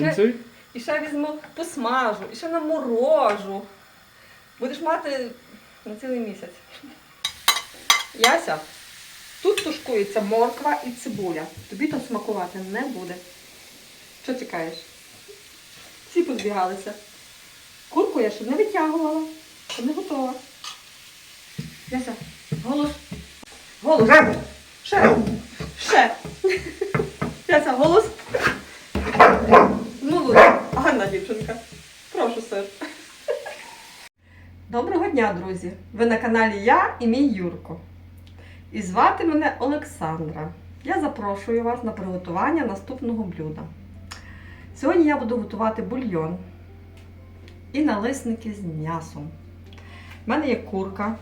Танцюй. І ще візьму, посмажу, і ще наморожу. Будеш мати на цілий місяць. Яся, тут тушкується морква і цибуля. Тобі там смакувати не буде. Що чекаєш? Всі позбігалися. Курку я ще не витягувала, ще не готова. Яся, голос. Голос. Ще. Ще. Яся, голос. Луля, гарна дівчинка. Прошу, сир. Доброго дня, друзі! Ви на каналі Я і мій Юрко. І звати мене Олександра. Я запрошую вас на приготування наступного блюда. Сьогодні я буду готувати бульйон і налисники з м'ясом. У мене є курка.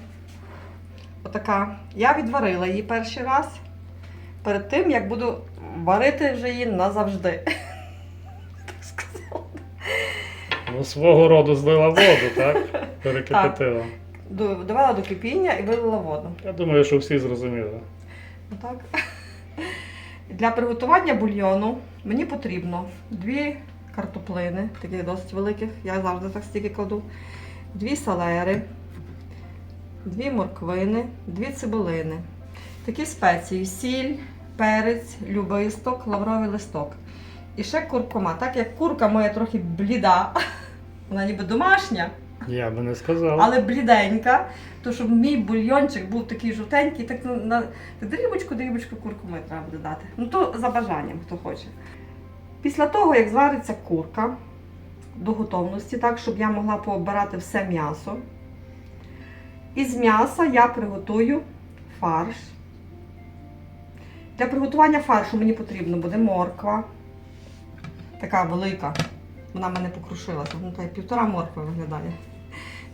Отака. Я відварила її перший раз перед тим, як буду варити вже її назавжди. Ну, свого роду злила воду, так? Перекипятила. До- Довела до кипіння і вилила воду. Я думаю, що всі зрозуміли. Отак. Для приготування бульйону мені потрібно дві картоплини, таких досить великих, я завжди так стільки кладу, дві салери, дві морквини, дві цибулини. Такі спеції: сіль, перець, любисток, лавровий листок. І ще куркума. Так як курка моя трохи бліда, вона ніби домашня, Я би не сказав. але бліденька, то щоб мій бульйончик був такий жовтенький, так на, дрібочку, дрібочку куркуми треба буде дати. Ну то за бажанням, хто хоче. Після того, як звариться курка до готовності, так, щоб я могла пообирати все м'ясо. Із м'яса я приготую фарш. Для приготування фаршу мені потрібно буде морква. Така велика. Вона мене покрушилася. Ну, та півтора моркви виглядає.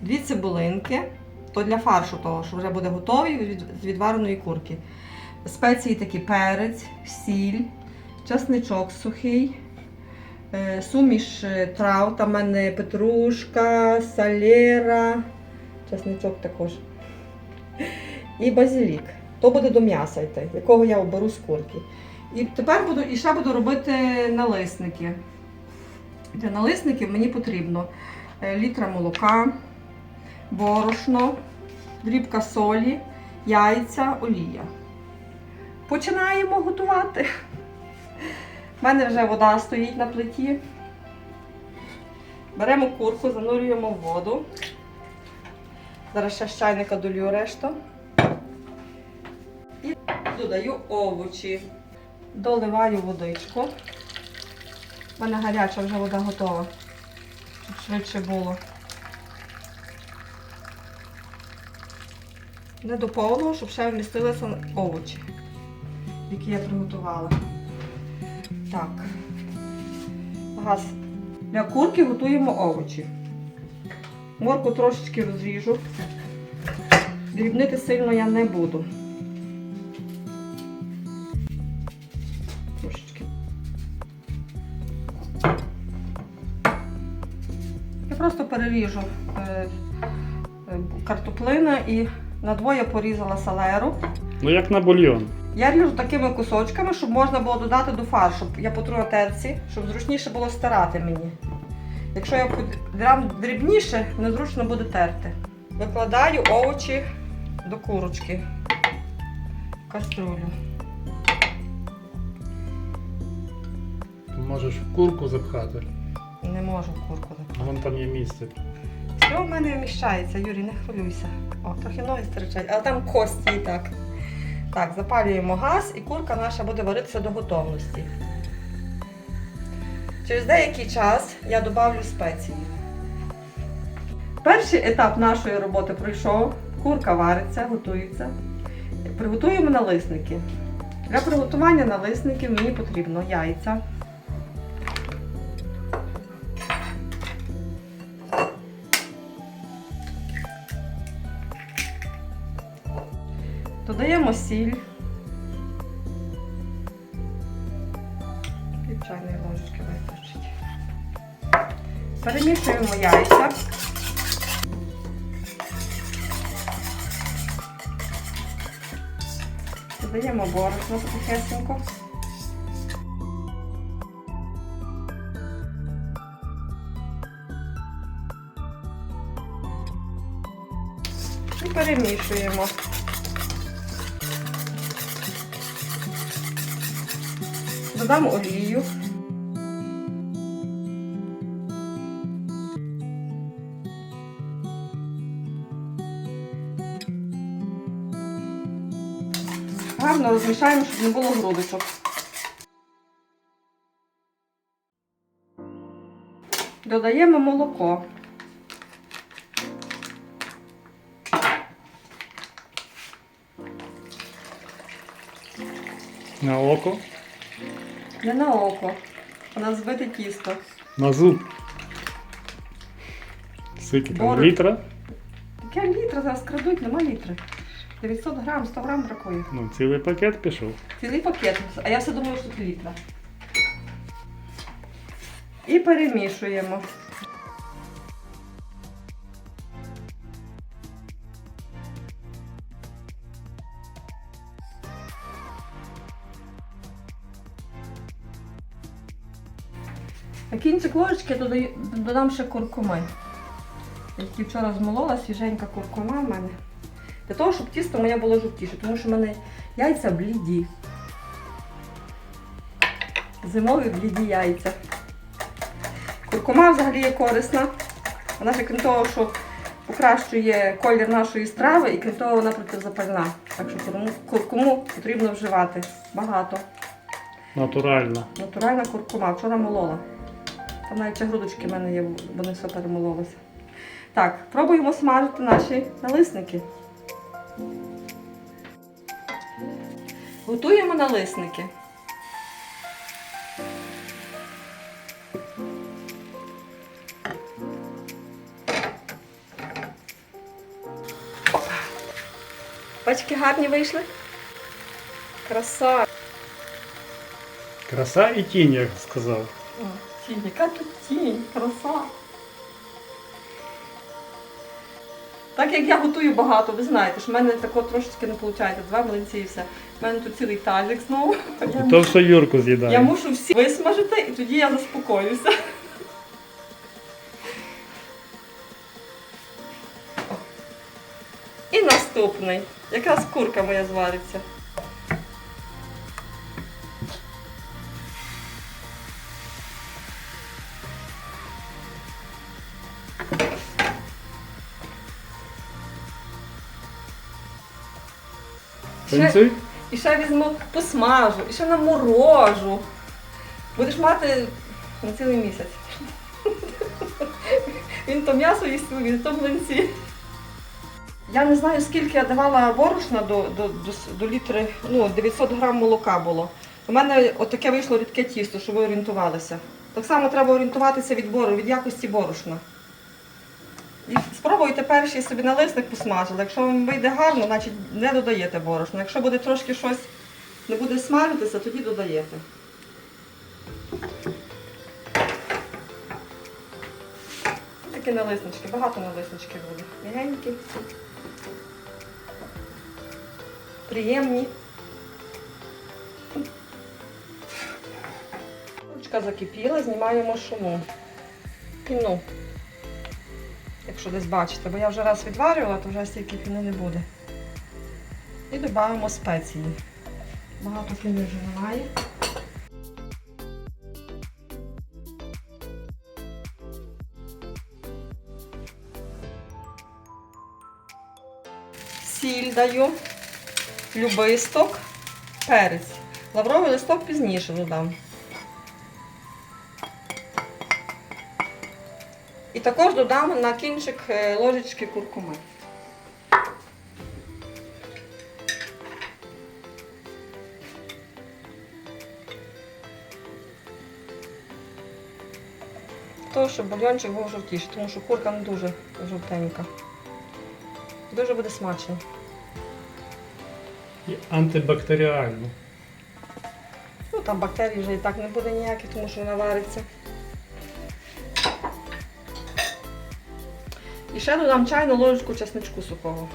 Дві цибулинки. То для фаршу того, що вже буде готовий з відвареної курки. Спеції такі перець, сіль, часничок сухий, е, суміш е, трав, там в мене петрушка, салера, часничок також. І базилік. То буде до м'яса йти, якого я оберу з курки. І тепер буду, і ще буду робити налисники. Для налисників мені потрібно е, літра молока, борошно, дрібка солі, яйця, олія. Починаємо готувати. У мене вже вода стоїть на плиті. Беремо курку, занурюємо в воду. Зараз ще з чайника долю решту. І додаю овочі. Доливаю водичку. У мене гаряча вже вода готова. Щоб швидше було. Не до повного, щоб ще вмістилися овочі, які я приготувала. Так. Газ. Для курки готуємо овочі. Морку трошечки розріжу. Дрібнити сильно я не буду. Просто переріжу е, е, картоплина і надвоє порізала салеру. Ну як на бульйон. Я ріжу такими кусочками, щоб можна було додати до фаршу. Я потру на терці, щоб зручніше було стирати мені. Якщо я прям дрібніше, незручно буде терти. Викладаю овочі до курочки в каструлю. Можеш в курку запхати. Не можу в курку запекти. Вон там є місце. Все в мене вміщається, Юрій, не хвилюйся. О, трохи ноги стирчать, але там кості і так. Так, запалюємо газ і курка наша буде варитися до готовності. Через деякий час я додавлю спеції. Перший етап нашої роботи пройшов. Курка вариться, готується. Приготуємо налисники. Для приготування налисників мені потрібно яйця. додаємо сіль. Пів чайної ложечки вистачить. Перемішуємо яйця. Додаємо борошно потихесенько. І перемішуємо. Додам олію. Гарно розмішаємо, щоб не було грудочок. Додаємо молоко. На око, Не на око, У нас збите тісто. на зуб. Скільки там літра? Яке літра зараз крадуть, нема літри. 900 грам, 100 грам бракує. Ну, цілий пакет пішов. Цілий пакет, а я все думаю, що тут літра. І перемішуємо. Кінчик додаю, додам ще куркуми. Я тільки вчора змолола свіженька куркума в мене. Для того, щоб тісто моє було жовтіше, тому що в мене яйця бліді. Зимові бліді яйця. Куркума взагалі є корисна. Вона ж крім того, що покращує колір нашої страви і крім того вона протизапальна. Так що куркуму- потрібно вживати багато. Натурально. Натуральна куркума. Вчора молола. Там навіть ще грудочки в мене є, вони все перемололися. Так, пробуємо смажити наші налисники. Готуємо налисники. Бачки гарні вийшли? Краса. Краса і тінь, як сказав. Яка тут тінь, краса. Так як я готую багато, ви знаєте, що в мене такого трошечки не виходить. Два млинці і все. У мене тут цілий тазик знову. І то все Юрку я мушу всі висмажити і тоді я заспокоюся. І наступний. Якраз курка моя звариться. Танцюй? І ще візьму посмажу, і ще наморожу. Будеш мати на цілий місяць. Він то м'ясо їсть, він то млинці. Я не знаю, скільки я давала борошна до, до, до, до літри, ну, 900 грам молока було. У мене отаке вийшло рідке тісто, щоб ви орієнтувалися. Так само треба орієнтуватися від бору, від якості борошна. І спробуйте перший собі налисник посмажили. Якщо вам вийде гарно, значить не додаєте борошна. Якщо буде трошки щось не буде смажитися, тоді додаєте. Такі налиснички, багато налисничків буде. Мягенькі. Приємні. Ручка закипіла, знімаємо шуму. Піну. Якщо десь бачите, бо я вже раз відварювала, то вже стільки піни не буде. І додаємо спеції. Багато піни вже немає. Сіль даю, любисток, перець. Лавровий листок пізніше додам. І також додам на кінчик е, ложечки куркуми. То, щоб бульйончик був жовтіший, тому що курка не дуже жовтенька. Дуже буде смачно. І антибактеріально. Ну там бактерій вже і так не буде ніяких, тому що вона вариться. І ще додам чайну ложечку чесничку сухого.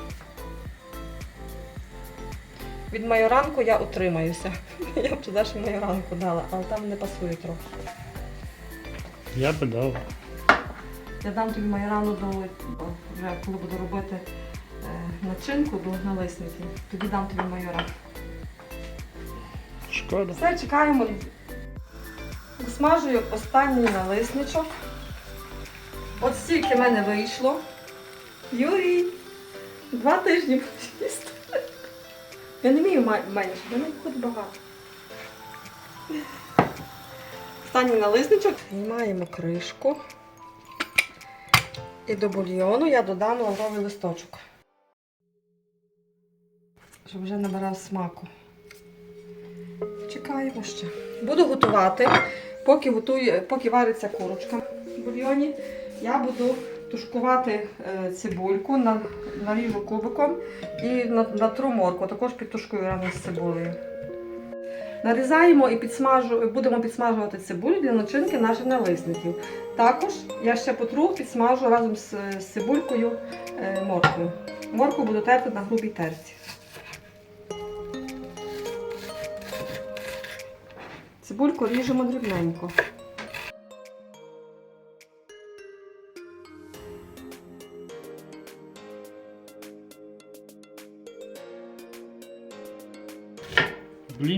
Від майоранку я утримаюся. Я б туди ще майоранку дала, але там не пасує трохи. Я би дав. Я дам тобі майорану до вже коли буду робити е, начинку до налисників. Тоді дам тобі майора. Шкода. Все, чекаємо. Смажую останній налисничок. От стільки в мене вийшло. Юрій, два тижні буду їсти. Я не вмію менше, в мене виходить багато. Останній налисничок. Знімаємо кришку. І до бульйону я додам лавровий листочок. Щоб вже набирав смаку. Чекаємо ще. Буду готувати. Поки, готує, поки вариться курочка в бульйоні, я буду тушкувати е, цибульку, на- наріжу кубиком і на- натру морку, також підтушкую разом з цибулею. Нарізаємо і підсмажу, будемо підсмажувати цибулю для начинки наших налисників. Також я ще потру підсмажу разом з, цибулькою е, моркву. Моркву буду терти на грубій терці. Цибульку ріжемо дрібненько.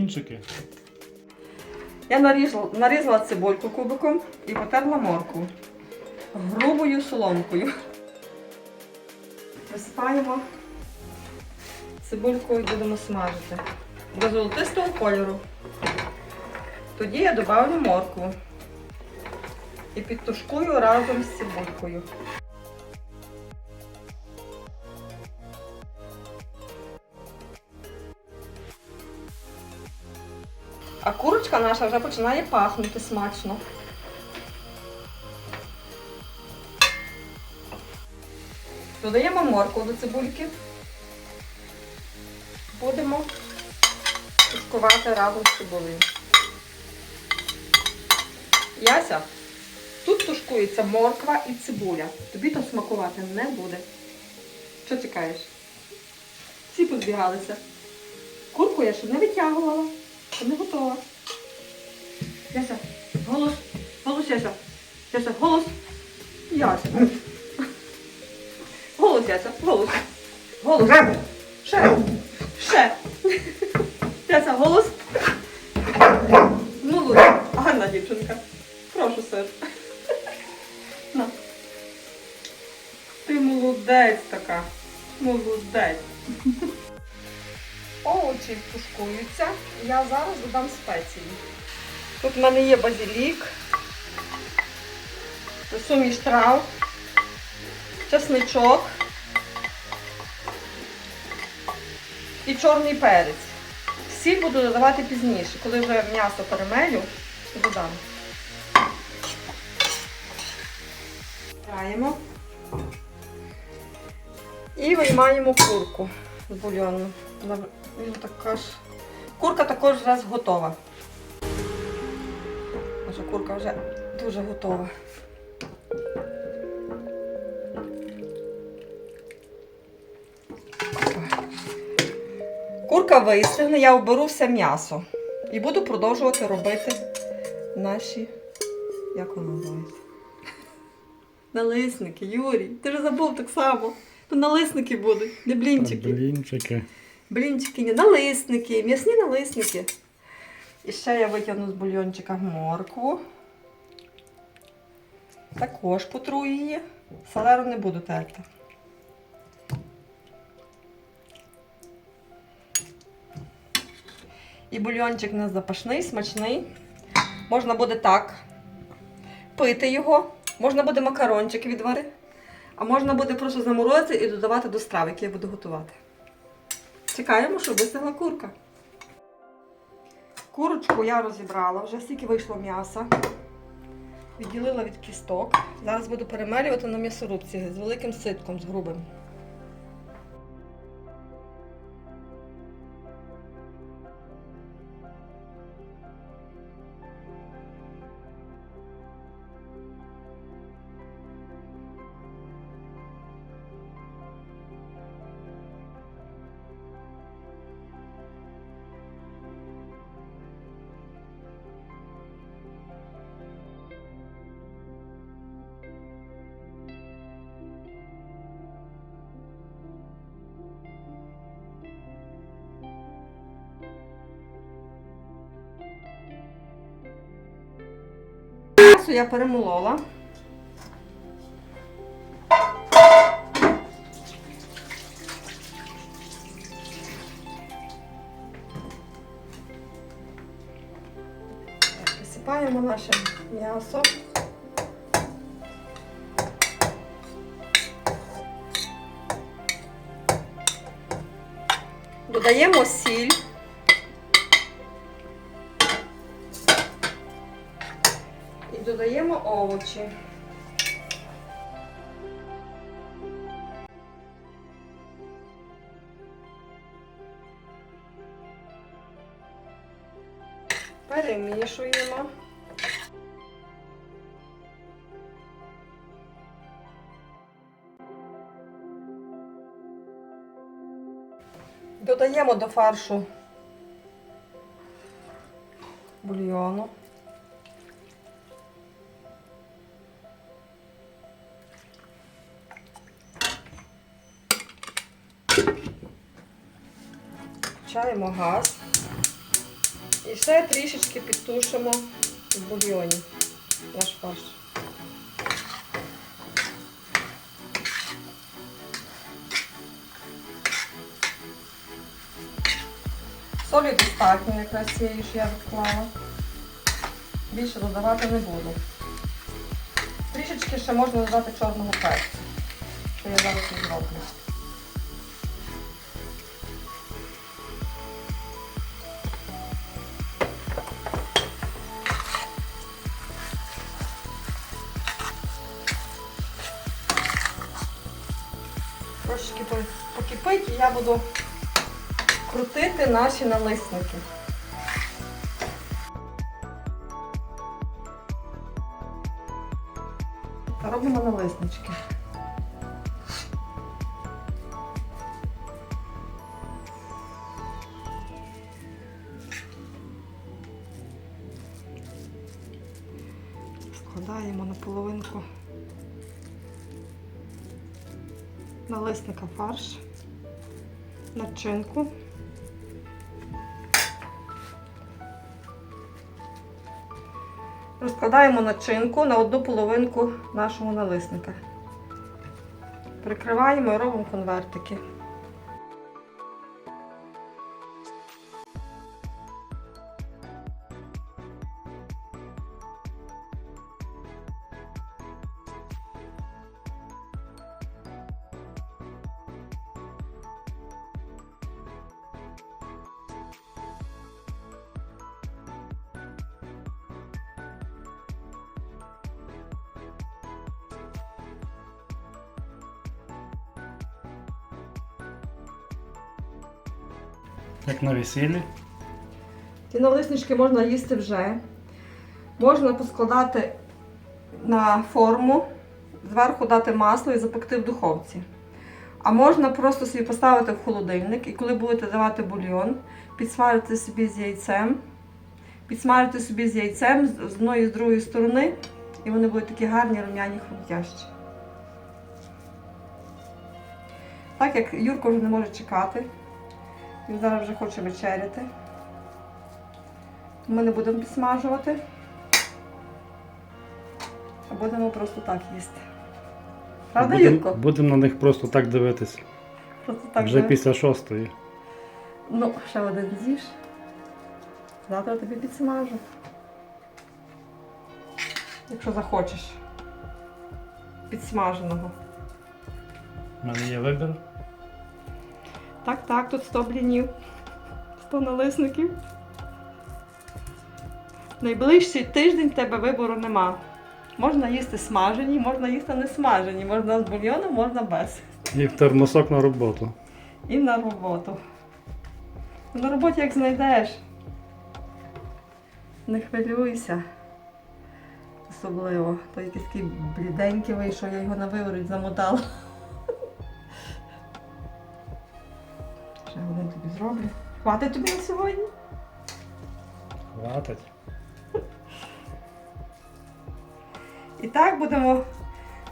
Блінчики. Я нарізала, нарізала цибульку кубиком і потерла моркву грубою соломкою. Висипаємо цибульку і будемо смажити до золотистого кольору. Тоді я додавлю моркву і підтушкую разом з цибулькою. Курочка наша вже починає пахнути смачно. Додаємо моркву до цибульки. Будемо тушкувати разом з цибулею. Яся, тут тушкується морква і цибуля. Тобі там смакувати не буде. Що чекаєш? Всі позбігалися. Курку я ще не витягувала. Ще не готова. Яся, голос. Голос, Яся. Яся, голос. Яся. Голос, Яся, голос. Голос. Ще. Ще. Яся, голос. Ну, Луля, гарна дівчинка. Прошу, сир. На. Ти молодець така. Молодець. Овочі тушкуються. Я зараз додам спеції. Тут в мене є базилік, суміш трав, чесничок і чорний перець. Сіль буду додавати пізніше, коли вже м'ясо перемелю, додам. Граємо. І виймаємо курку з бульйону. Також. Курка також вже готова. Наша курка вже дуже готова. Курка вистигне, я оберу все м'ясо. І буду продовжувати робити наші. Як воно називається? Налисники, Юрій. Ти ж забув так само. То налисники будуть, не блінчики. Блінчики. Блінчики, ні, налисники, м'ясні налисники. І ще я витягну з бульйончика моркву. Також потру її. Салеру не буду терти. І бульйончик у нас запашний, смачний. Можна буде так пити його, можна буде макарончик відварити, а можна буде просто заморозити і додавати до страви, які я буду готувати. Чекаємо, щоб вистигла курка. Курочку я розібрала, вже стільки вийшло м'яса. Відділила від кісток. Зараз буду перемелювати на м'ясорубці з великим ситком, з грубим. М'ясо я перемолола. Висипаємо наше м'ясо. Додаємо сіль. Овочі. Перемішуємо. Додаємо до фаршу бульйону. Включаємо газ. І ще трішечки підтушимо в бульйоні наш фарш. Солі достатньо, якраз цієї ж я відклала. Більше додавати не буду. Трішечки ще можна додати чорного перцю, що я зараз і зроблю. Трошечки по- покипить і я буду крутити наші налисники. Робимо налиснички. Складаємо на половинку налисника фарш, начинку. Розкладаємо начинку на одну половинку нашого налисника. Прикриваємо і робимо конвертики. Як на весіллі. Ті налиснички можна їсти вже. Можна поскладати на форму, зверху дати масло і запекти в духовці. А можна просто собі поставити в холодильник і коли будете давати бульйон, підсмажити собі з яйцем, підсмажити собі з яйцем з одної і з другої сторони, і вони будуть такі гарні, рум'яні, хрумтящі. Так як Юрко вже не може чекати, він зараз вже хоче вечеряти. Ми не будемо підсмажувати, а будемо просто так їсти. Правда, Юрко? Будемо на них просто так дивитися. Просто так Вже да? після шостої. Ну, ще один з'їж. Завтра тобі підсмажу. Якщо захочеш. Підсмаженого. У мене є вибір. Так, так, тут 100 блінів. 100 налисників. Найближчий тиждень в тебе вибору нема. Можна їсти смажені, можна їсти не смажені, можна з бульйоном, можна без. І в термосок на роботу. І на роботу. На роботі як знайдеш. Не хвилюйся. Особливо. То якийсь такий бліденький вийшов, я його на вивороть замотала. Один тобі зроблю. Хватить тобі на сьогодні? Хватить. І так будемо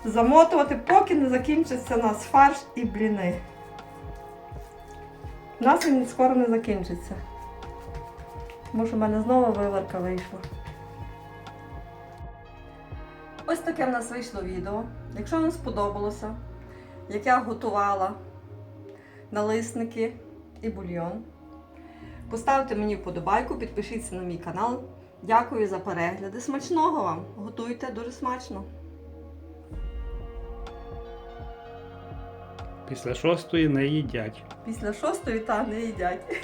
замотувати, поки не закінчиться у нас фарш і бліни. У нас він скоро не закінчиться. Тому що в мене знову виварка вийшла. Ось таке в нас вийшло відео. Якщо вам сподобалося, як я готувала налисники і бульйон, поставте мені вподобайку, підпишіться на мій канал. Дякую за перегляди. Смачного вам! Готуйте дуже смачно! Після шостої не їдять. Після шостої та не їдять.